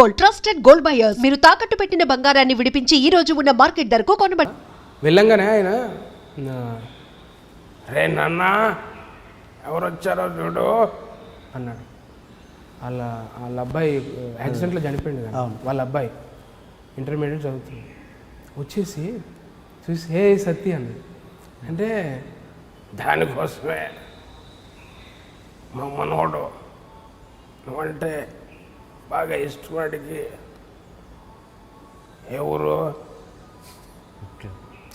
Gold trusted gold buyers. మీరు తాకట్టు పెట్టిన బంగారాన్ని విడిపించి ఈ రోజు ఉన్న మార్కెట్ ధరకు కొనబడి వెళ్ళంగానే ఆయన. రే నాన్న ఎవరు వచ్చారో చూడు అన్నాడు. వాళ్ళ వాళ్ళ అబ్బాయి యాక్సిడెంట్లో చనిపోయింది కదా. వాళ్ళ అబ్బాయి ఇంటర్మీడియట్ చదువుతుంది. వచ్చేసి చూసి హే సత్తి అన్నాడు అంటే దానికోసమే మా మనోడు నువ్వంటే బాగా ఇష్టపడికి ఎవరు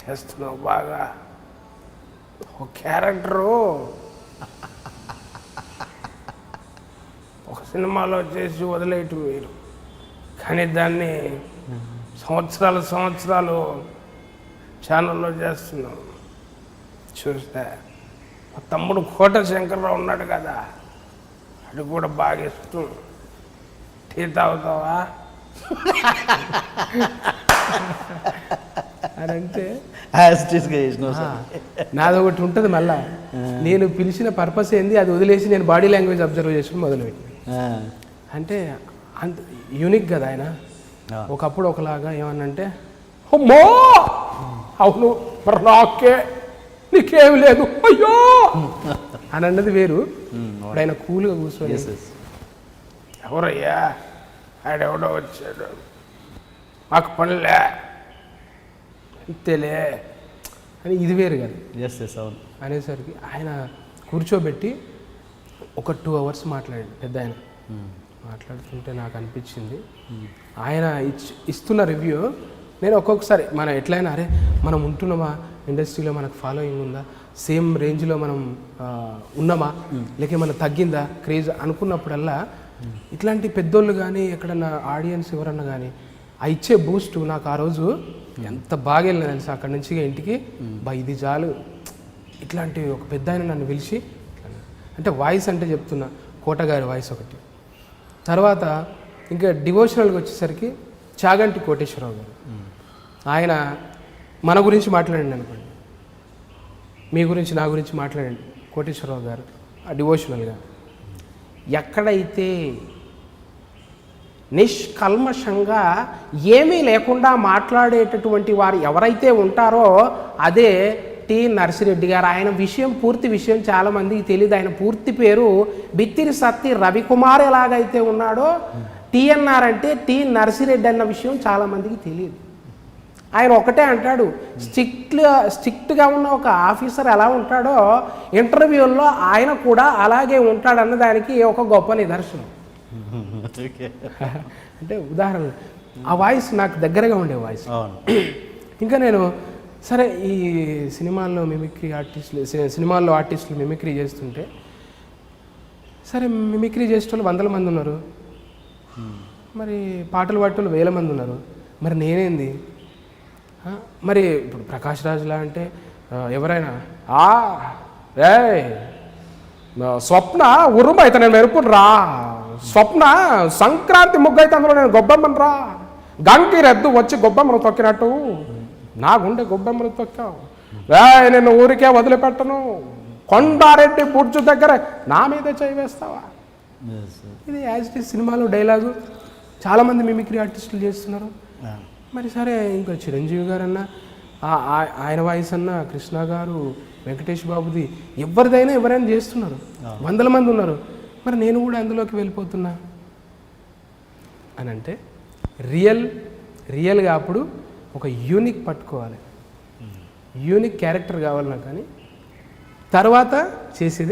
చేస్తున్నావు బాగా. ఒక క్యారెక్టరు. ఒక సినిమాలో చేసి వదిలేయటం మీరు కానీ దాన్ని సంవత్సరాలు సంవత్సరాలు ఛానల్లో చేస్తున్నాం. చూస్తే మా తమ్ముడు కోట శంకర్రావు ఉన్నాడు కదా అది కూడా బాగా ఇష్టం. టీ తాగుతావా అని అంటే నాది ఒకటి ఉంటుంది మళ్ళా. నేను పిలిచిన పర్పస్ ఏంది? అది వదిలేసి నేను బాడీ లాంగ్వేజ్ అబ్జర్వ్ చేసుకుని మొదలుపెట్టి అంటే అంత యూనిక్ కదా ఆయన. ఒకప్పుడు ఒకలాగా ఏమన్నంటే అమ్మో! అవును మరి నాకే నీకేమి లేదు అయ్యో! అని అన్నది వేరు. ఇప్పుడు ఆయన కూల్గా కూర్చొని. ఎవరయ్యా? ఆడెవడో వచ్చాడు. మాకు పనిలే. అంతేలే. అని ఇది వేరు కదా. ఎస్ ఎస్ అవును. అనేసరికి ఆయన కూర్చోబెట్టి ఒక టూ అవర్స్ మాట్లాడాడు పెద్ద ఆయన. మాట్లాడుతుంటే నాకు అనిపించింది. ఆయన ఇచ్ ఇస్తున్న రివ్యూ నేను ఒక్కొక్కసారి మనం ఎట్లయినా అరే మనం ఉంటున్నామా? ఇండస్ట్రీలో మనకు ఫాలోయింగ్ ఉందా? సేమ్ రేంజ్లో మనం ఉన్నామా? లేక ఏమైనా తగ్గిందా? క్రేజ్ అనుకున్నప్పుడల్లా ఇట్లాంటి పెద్దోళ్ళు కానీ ఎక్కడన్నా ఆడియన్స్ ఎవరన్నా కానీ ఆ ఇచ్చే బూస్ట్ నాకు ఆ రోజు ఎంత బాగా వెళ్ళిన తెలుసు? అక్కడి నుంచి ఇంటికి బా ఇది చాలు. ఇట్లాంటి ఒక పెద్ద ఆయన నన్ను పిలిచి అంటే వాయిస్ అంటే చెప్తున్నా కోటగారి వాయిస్ ఒకటి. తర్వాత ఇంకా డివోషనల్గా వచ్చేసరికి చాగంటి కోటేశ్వరరావు గారు. ఆయన మన గురించి మాట్లాడండి అనుకోండి. మీ గురించి నా గురించి మాట్లాడండి కోటేశ్వరరావు గారు ఆ డివోషనల్గా. ఎక్కడైతే నిష్కల్మషంగా ఏమీ లేకుండా మాట్లాడేటటువంటి వారు ఎవరైతే ఉంటారో అదే టి నర్సిరెడ్డి గారు. ఆయన విషయం పూర్తి విషయం చాలామందికి తెలియదు ఆయన పూర్తి పేరు బిత్తిరి సత్తి రవికుమార్ ఎలాగైతే ఉన్నాడో టిఎన్ఆర్ అంటే టి నర్సిరెడ్డి అన్న విషయం చాలామందికి తెలియదు ఆయన ఒకటే అంటాడు స్ట్రిక్ట్గా స్ట్రిక్ట్గా ఉన్న ఒక ఆఫీసర్ ఎలా ఉంటాడో ఇంటర్వ్యూల్లో ఆయన కూడా అలాగే ఉంటాడన్న దానికి ఒక గొప్ప నిదర్శనం. అంటే ఉదాహరణ ఆ వాయిస్ నాకు దగ్గరగా ఉండే వాయిస్. ఇంకా నేను సరే ఈ సినిమాల్లో మిమిక్రీ ఆర్టిస్టులు సినిమాల్లో ఆర్టిస్టులు మిమిక్రీ చేస్తుంటే సరే మిమిక్రీ చేసేటోళ్ళు వందల మంది ఉన్నారు. మరి పాటలు పాడేటోళ్ళు వేల మంది ఉన్నారు. మరి నేనేంది? మరి ఇప్పుడు ప్రకాష్ రాజులా అంటే ఎవరైనా ఆ రే స్వప్న ఉరుము అయితే నేను మెరుపును రా స్వప్న సంక్రాంతి ముగ్గు అయితే అందులో నేను గొబ్బెమ్మను రా గంకి రెద్దు వచ్చి గొబ్బెమ్మను తొక్కినట్టు. నా గుండె గొబ్బెమ్మను తొక్కావు. రే నేను ఊరికే వదిలిపెట్టను. కొండారెడ్డి బుడ్జు దగ్గర నా మీదే చేయి వేస్తావా. ఇది యాజ్ ఇట్ సినిమాలో డైలాగు. చాలామంది మిమిక్రీ ఆర్టిస్టులు చేస్తున్నారు. మరి సరే ఇంకా చిరంజీవి గారు అన్న ఆ- ఆ- ఆయన వాయిస్ అన్న కృష్ణ గారు వెంకటేష్ బాబుది ఎవరిదైనా ఎవరైనా చేస్తున్నారు. వందల మంది ఉన్నారు. మరి నేను కూడా అందులోకి వెళ్ళిపోతున్నా. అని అంటే రియల్ రియల్గా అప్పుడు ఒక యూనిక్ పట్టుకోవాలి. యూనిక్ క్యారెక్టర్ కావాలి నాకు కానీ. తర్వాత చేసేది